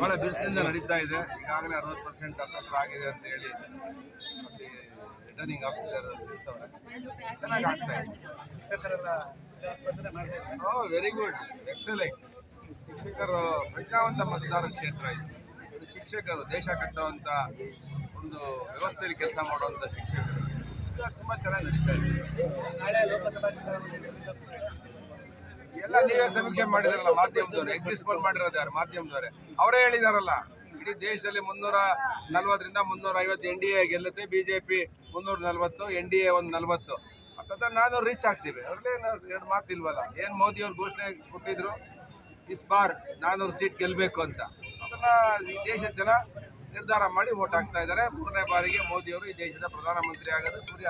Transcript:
ಯುದ್ಧ ಇದೆ. ಈಗಾಗಲೇ ಅರವತ್ತು ಪರ್ಸೆಂಟ್ ಹತ್ತತ್ರ ಆಗಿದೆ ಅಂತ ಹೇಳಿ ಅಲ್ಲಿ ರಿಟರ್ನಿಂಗ್ ಆಫೀಸರ್ ತಿಳಿಸವ್ರೆ. ಚೆನ್ನಾಗಿ ಆಗ್ತಾ ಇದೆ. ಓ ವೆರಿ ಗುಡ್ ಎಕ್ಸಲೆಂಟ್ ಶಿಕ್ಷಕರು ಪ್ರಜ್ಞಾವಂತ ಮತದಾರ ಕ್ಷೇತ್ರ ಇದು. ಶಿಕ್ಷಕರು ದೇಶ ಕಟ್ಟುವಂಥ ಒಂದು ವ್ಯವಸ್ಥೆಯಲ್ಲಿ ಕೆಲಸ ಮಾಡುವಂಥ ಶಿಕ್ಷಕರು. ತುಂಬ ಚೆನ್ನಾಗಿ ನಡೀತಾ ಇದೆ. ಎಲ್ಲ ನೀವೇ ಸಮೀಕ್ಷೆ ಮಾಡಿದಾರಲ್ಲ, ಮಾಧ್ಯಮದವರು. ಎಕ್ಸಿಸ್ ಪೋಲ್ ಮಾಡಿರೋದು ಯಾರು? ಮಾಧ್ಯಮದವರೇ. ಅವರೇ ಹೇಳಿದಾರಲ್ಲ. ಇಡೀ ದೇಶದಲ್ಲಿ ಮುನ್ನೂರ ನಲ್ವತ್ತರಿಂದ ಮುನ್ನೂರ ಐವತ್ತು ಎನ್ ಡಿ ಎ ಗೆಲ್ಲುತ್ತೆ. ಬಿಜೆಪಿ ಮುನ್ನೂರ ನಲ್ವತ್ತು ಎನ್ ಡಿ ಎ ಒಂದು ನಲ್ವತ್ತು. ಅಂತ ನಾನು ರೀಚ್ ಆಗ್ತೀವಿ. ಅದ್ರಲ್ಲೇ ಎರಡು ಮಾತಿಲ್ವಲ್ಲ ಏನು ಮೋದಿ ಅವ್ರು ಘೋಷಣೆ ಕೊಟ್ಟಿದ್ರು? ಇಸ್ ಬಾರ್ ನಾನೂರು ಸೀಟ್ ಗೆಲ್ಲಬೇಕು ಅಂತ. ಅದನ್ನ ಈ ದೇಶದ ಜನ ನಿರ್ಧಾರ ಮಾಡಿ ವೋಟ್ ಹಾಕ್ತಾ ಇದ್ದಾರೆ. ಮೂರನೇ ಬಾರಿಗೆ ಮೋದಿಯವರು ಈ ದೇಶದ ಪ್ರಧಾನಮಂತ್ರಿ ಆಗೋದು ಸೂರ್ಯ